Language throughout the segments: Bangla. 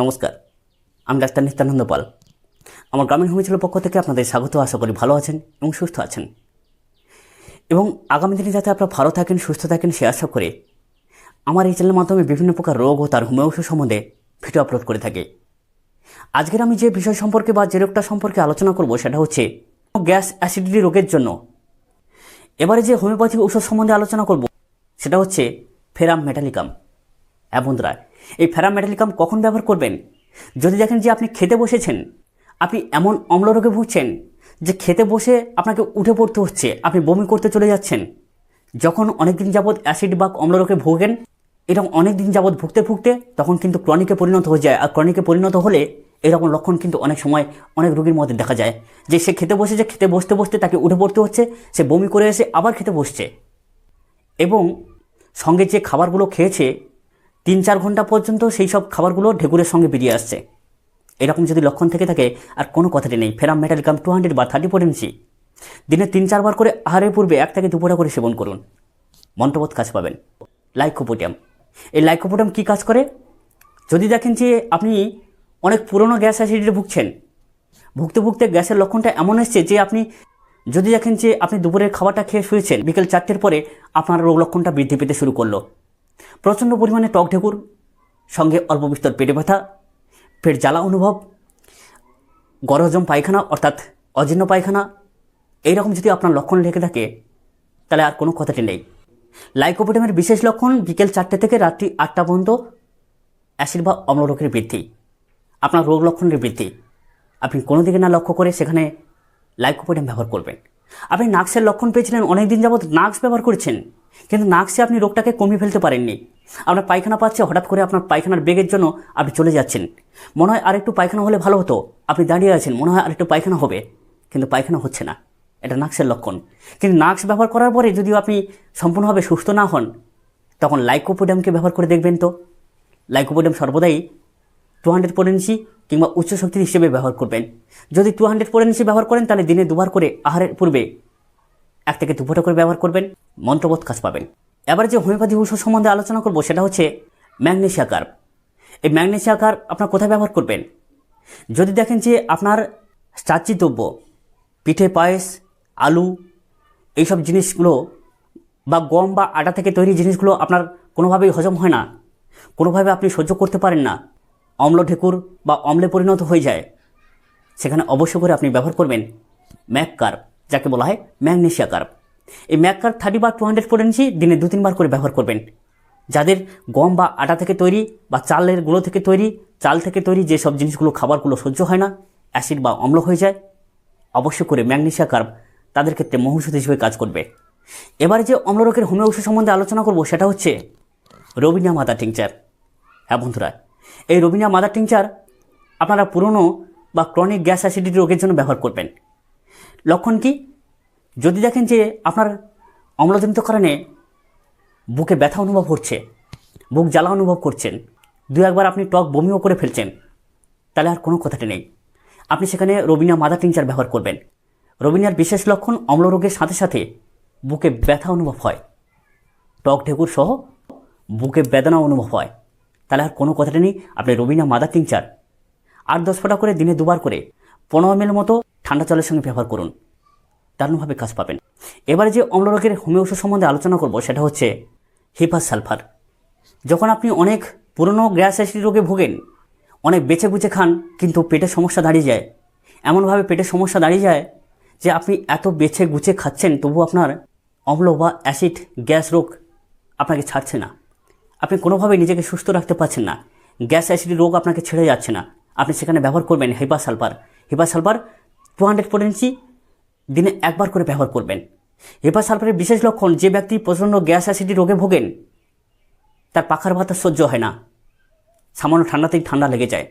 নমস্কার, আমি ডাক্তার নিত্যানন্দ পাল। আমার গ্রামীণ হোমিওপ্যাথির পক্ষ থেকে আপনাদের স্বাগত, আশা করি ভালো আছেন এবং সুস্থ আছেন। এবং আগামী দিনে যাতে আপনারা ভালো থাকেন, সুস্থ থাকেন, সে আশা করে আমার এই চ্যানেলের মাধ্যমে বিভিন্ন প্রকার রোগ ও তার হোমিও ওষুধ সম্বন্ধে ভিডিও আপলোড করে থাকি। আজকের আমি যে বিষয় সম্পর্কে বা যে রোগটা সম্পর্কে আলোচনা করব, সেটা হচ্ছে গ্যাস অ্যাসিডিটি রোগের জন্য। এবারে যে হোমিওপ্যাথিক ওষুধ সম্বন্ধে আলোচনা করব, সেটা হচ্ছে ফেরাম মেটালিকাম বন্ধুরা এই ফেরাম মেটালিকাম কখন ব্যবহার করবেন? যদি দেখেন যে আপনি খেতে বসেছেন, আপনি এমন অম্ল রোগে ভুগছেন যে খেতে বসে আপনাকে উঠে পড়তে হচ্ছে, আপনি বমি করতে চলে যাচ্ছেন। যখন অনেক দিন যাবৎ অ্যাসিড বা অম্ল রোগে ভোগেন, এরকম অনেক দিন যাবৎ ভুগতে ভুগতে তখন কিন্তু ক্রনিকে পরিণত হয়ে যায়। আর ক্রনিকে পরিণত হলে এরকম লক্ষণ কিন্তু অনেক সময় অনেক রোগীর মধ্যে দেখা যায় যে সে খেতে বসে, যে খেতে বসতে বসতে তাকে উঠে পড়তে হচ্ছে, সে বমি করে এসে আবার খেতে বসছে। এবং সঙ্গে যে খাবারগুলো খেয়েছে তিন চার ঘণ্টা পর্যন্ত সেই সব খাবারগুলো ঢেকুরের সঙ্গে বেরিয়ে আসছে। এরকম যদি লক্ষণ থেকে থাকে, আর কোনো কথাটি নেই। ফেরাম মেটালিকাম টু হান্ড্রেড বা থার্টি পোটেন্সি দিনে তিন চারবার করে আহারের পূর্বে এক থেকে দুপুরা করে সেবন করুন। মন্ত্রবোধ কাজ পাবেন। লাইকোপোডিয়াম। এই লাইকোপোডিয়াম কী কাজ করে? যদি দেখেন যে আপনি অনেক পুরনো গ্যাস অ্যাসিডিটি ভুগছেন, ভুগতে ভুগতে গ্যাসের লক্ষণটা এমন এসছে যে আপনি, যদি দেখেন যে আপনি দুপুরের খাবারটা খেয়ে শুয়েছেন, বিকেল চারটের পরে আপনার রোগ লক্ষণটা বৃদ্ধি পেতে শুরু করল। প্রচণ্ড পরিমাণে টক ঢেকুর, সঙ্গে অল্প বিস্তর পেটে ব্যথা, পেট জ্বালা অনুভব, গরহজম পায়খানা, অর্থাৎ অজীর্ণ পায়খানা, এইরকম যদি আপনার লক্ষণ লেগে থাকে, তাহলে আর কোনো কথাটি নেই। লাইকোপোডিয়ামের বিশেষ লক্ষণ বিকেল চারটে থেকে রাত্রি আটটা পর্যন্ত অ্যাসিড বা অম্লরোগের বৃদ্ধি। আপনার রোগ লক্ষণের বৃদ্ধি। আপনি কোনো দিকে না লক্ষ্য করে সেখানে লাইকোপোডিয়াম ব্যবহার করবেন। আপনি নাক্সের লক্ষণ পেয়েছিলেন অনেক দিন যাবৎ নাক্স ব্যবহার করেছেন। কিন্তু নাক্সে আপনি রোগটাকে কমিয়ে ফেলতে পারেননি। আপনার পায়খানা পাচ্ছে, হঠাৎ করে আপনার পায়খানার বেগের জন্য আপনি চলে যাচ্ছেন। মনে হয় আরেকটু পায়খানা হলে ভালো হতো। আপনি দাঁড়িয়ে আছেন, মনে হয় আরেকটু পায়খানা হবে। কিন্তু পায়খানা হচ্ছে না। এটা নাক্সের লক্ষণ। কিন্তু নাক্স ব্যবহার করার পরে যদিও আপনি সম্পূর্ণভাবে সুস্থ না হন, তখন লাইকোপোডিয়ামকে ব্যবহার করে দেখবেন তো। লাইকোপোডিয়াম সর্বদাই টু হান্ড্রেড পোটেন্সি কিংবা উচ্চ শক্তির হিসেবে ব্যবহার করবেন। যদি টু হান্ড্রেড পোটেন্সি ব্যবহার করেন, তাহলে দিনে দুবার করে আহারের পূর্বে এক থেকে দু ফোঁটা করে ব্যবহার করবেন, মন্ত্রবোধ কাজ পাবেন। এবার যে হোমিওপ্যাথি ওষুধ সম্বন্ধে আলোচনা করব, সেটা হচ্ছে ম্যাগনেশিয়া কার্ব। এই ম্যাগনেশিয়া কার্ব আপনার কোথায় ব্যবহার করবেন? যদি দেখেন যে আপনার স্টার্চি দ্রব্য, পিঠে পায়েস, আলু, এইসব জিনিসগুলো বা গম বা আটা থেকে তৈরি জিনিসগুলো আপনার কোনোভাবেই হজম হয় না। কোনোভাবে আপনি সহ্য করতে পারেন না। অম্ল ঢেকুর বা অম্লে পরিণত হয়ে যায়। সেখানে অবশ্য করে আপনি ব্যবহার করবেন ম্যাক কার্ব যাকে বলা হয় ম্যাগনেশিয়া কার্ব এই ম্যাক কার্ব থার্টি বা টু হান্ড্রেড পোটেন্সি দিনে দু তিনবার করে ব্যবহার করবেন। যাদের গম বা আটা থেকে তৈরি বা চালের গুঁড়ো থেকে তৈরি, চাল থেকে তৈরি যেসব জিনিসগুলো খাবারগুলো সহ্য হয় না, অ্যাসিড বা অম্ল হয়ে যায়, অবশ্য করে ম্যাগনেশিয়া কার্ব তাদের ক্ষেত্রে মহৌষধ হিসেবে কাজ করবে। এবারে যে অম্লরোগের হোমিও সম্বন্ধে আলোচনা করব সেটা হচ্ছে রবিনা মাতা টিংচার। হ্যাঁ বন্ধুরা এই রবিনা মাদার টিংচার আপনারা পুরনো বা ক্রনিক গ্যাস অ্যাসিডিটি রোগের জন্য ব্যবহার করবেন। লক্ষণ কি? যদি দেখেন যে আপনার অম্লজনিত কারণে বুকে ব্যথা অনুভব হচ্ছে, বুক জ্বালা অনুভব করছেন, দু একবার আপনি টক বমিও করে ফেলছেন, তাহলে আর কোনো কথাটি নেই। আপনি সেখানে রবিনা মাদা টিংচার ব্যবহার করবেন। রবিনার বিশেষ লক্ষণ অম্লরোগের সাথে সাথে বুকে ব্যথা অনুভব হয়। টক ঢেকুর সহ বুকে বেদনা অনুভব হয়। তাহলে আর কোনো কথাটা নেই। আপনি রবিনা মাদার টিংচার আট দশ ফোঁটা করে, দিনে দুবার করে, পনেরো এমএল মতো ঠান্ডা জলের সঙ্গে ব্যবহার করুন। দারুণভাবে কাজ পাবেন। এবারে যে অম্লরোগের হোমিও ওষুধ সম্বন্ধে আলোচনা করব, সেটা হচ্ছে হিপাস সালফার। যখন আপনি অনেক পুরনো গ্যাস অ্যাসিড রোগে ভোগেন, অনেক বেছে বুঝে খান, কিন্তু পেটের সমস্যা দাঁড়িয়ে যায়। এমনভাবে পেটের সমস্যা দাঁড়িয়ে যায় যে আপনি এত বেছে গুছে খাচ্ছেন তবু আপনার অম্ল বা অ্যাসিড গ্যাস রোগ আপনাকে ছাড়ছে না। আপনি কোনোভাবেই নিজেকে সুস্থ রাখতে পারছেন না। গ্যাস অ্যাসিডি রোগ আপনাকে ছেড়ে যাচ্ছে না। আপনি সেখানে ব্যবহার করবেন hepar sulphur hepar sulphur two hundred potency দিনে একবার করে ব্যবহার করবেন। হেপা সালফারের বিশেষ লক্ষণ, যে ব্যক্তি প্রচণ্ড গ্যাস অ্যাসিডি রোগে ভোগেন, তার পাখার ভাতা সহ্য হয় না। সামান্য ঠান্ডাতেই ঠান্ডা লেগে যায়।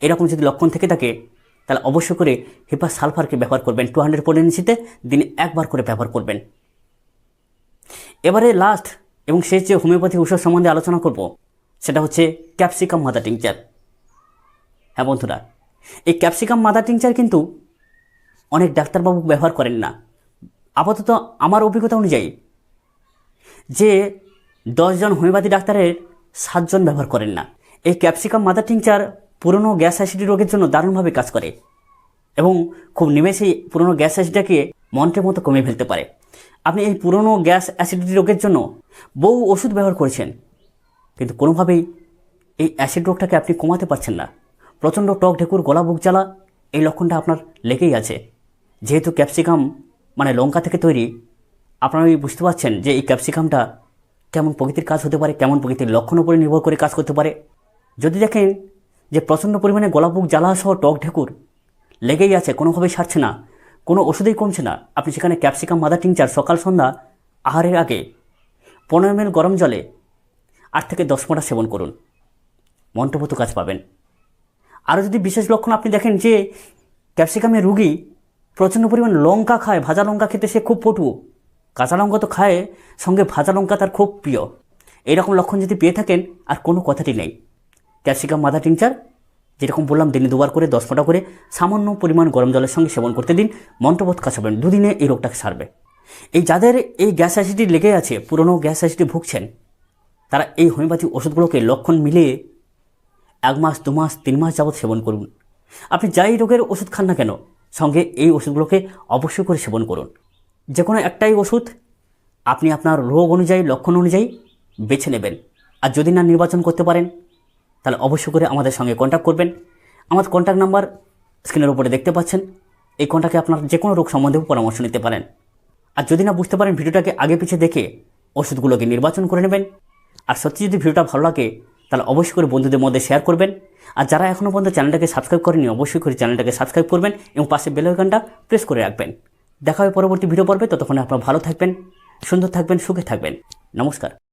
এরকম যদি লক্ষণ থেকে থাকে, তাহলে অবশ্য করে হেপা সালফারকে ব্যবহার করবেন। টু হান্ড্রেড পোটেন্সিতে দিনে একবার করে ব্যবহার করবেন। এবারে লাস্ট এবং শেষ যে হোমিওপ্যাথি ওষুধ সম্বন্ধে আলোচনা করব, সেটা হচ্ছে ক্যাপসিকাম মাদা টিংচার। হ্যাঁ বন্ধুরা, এই ক্যাপসিকাম মাদা টিংচার কিন্তু অনেক ডাক্তারবাবু ব্যবহার করেন না। আপাতত আমার অভিজ্ঞতা অনুযায়ী যে দশজন হোমিওপ্যাথি ডাক্তারের সাতজন ব্যবহার করেন না। এই ক্যাপসিকাম মাদার টিংচার পুরনো গ্যাস অ্যাসিডি রোগের জন্য দারুণভাবে কাজ করে এবং খুব নিমেষেই পুরনো গ্যাস অ্যাসিডটাকে মন্ত্রের মতো কমিয়ে ফেলতে পারে। আপনি এই পুরনো গ্যাস অ্যাসিডিটি রোগের জন্য বহু ওষুধ ব্যবহার করেছেন। কিন্তু কোনোভাবেই এই অ্যাসিড রোগটাকে আপনি কমাতে পারছেন না। প্রচণ্ড টক ঢেকুর, গলা বুক জ্বালা, এই লক্ষণটা আপনার লেগেই আছে। যেহেতু ক্যাপসিকাম মানে লঙ্কা থেকে তৈরি, আপনারা এই বুঝতে পারছেন যে এই ক্যাপসিকামটা কেমন প্রকৃতির কাজ হতে পারে, কেমন প্রকৃতির লক্ষণ উপরে নির্ভর করে কাজ করতে পারে? যদি দেখেন যে প্রচণ্ড পরিমাণে গলা বুক জ্বালা সহ টক ঢেকুর লেগেই আছে, কোনোভাবেই সারছে না কোনো ওষুধেই কমছে না। আপনি সেখানে ক্যাপসিকাম, মাদার টিংচার সকাল, সন্ধ্যা, আহারের আগে পনেরো এম গরম জলে আট থেকে দশ ফোঁটা সেবন করুন। মন্ত্রপত কাজ পাবেন। আরও যদি বিশেষ লক্ষণ আপনি দেখেন যে ক্যাপসিকামের রুগী প্রচণ্ড পরিমাণ লঙ্কা খায়, ভাজা লঙ্কা খেতে সে খুব পটু, কাঁচা লঙ্কা তো খায়, সঙ্গে ভাজা লঙ্কা তার খুব প্রিয়। এইরকম লক্ষণ যদি পেয়ে থাকেন, আর কোনো কথাটি নেই। ক্যাপসিকাম মাদা টিংচার যেরকম বললাম, দিনে দুবার করে, দশ ফোঁটা করে, সামান্য পরিমাণ গরম জলের সঙ্গে সেবন করতে দিন মন্ত্রবোধ কাজ হবেন দুদিনে এই রোগটাকে সারবে। এই যাদের এই গ্যাস অ্যাসিডি লেগে আছে, পুরনো গ্যাস অ্যাসিডি ভুগছেন, তারা এই হোমিওপ্যাথি ওষুধগুলোকে লক্ষণ মিলিয়ে এক মাস, দু মাস, তিন মাস যাবৎ সেবন করুন। আপনি যাই রোগের ওষুধ খান না কেন, সঙ্গে এই ওষুধগুলোকে অবশ্যই করে সেবন করুন। যে কোনো একটাই ওষুধ আপনি আপনার রোগ অনুযায়ী, লক্ষণ অনুযায়ী বেছে নেবেন। আর যদি না নির্বাচন করতে পারেন তাহলে অবশ্যই করে আমাদের সঙ্গে কন্ট্যাক্ট করবেন। আমার কন্ট্যাক্ট নাম্বার স্ক্রিনের উপরে দেখতে পাচ্ছেন। এই কন্ট্যাক্টে আপনার যে কোনো রোগ সম্বন্ধেও পরামর্শ নিতে পারেন। আর যদি না বুঝতে পারেন ভিডিওটাকে আগে পিছিয়ে দেখে ওষুধগুলোকে নির্বাচন করে নেবেন। আর সত্যি যদি ভিডিওটা ভালো লাগে, তাহলে অবশ্যই করে বন্ধুদের মধ্যে শেয়ার করবেন। আর যারা এখনও পর্যন্ত চ্যানেলটাকে সাবস্ক্রাইব করেনি অবশ্যই করে চ্যানেলটাকে সাবস্ক্রাইব করবেন এবং পাশে বেল আইকনটা প্রেস করে রাখবেন। দেখা হবে পরবর্তী ভিডিও পর্বে, ততক্ষণে আপনারা ভালো থাকবেন, সুন্দর থাকবেন, সুখে থাকবেন। নমস্কার।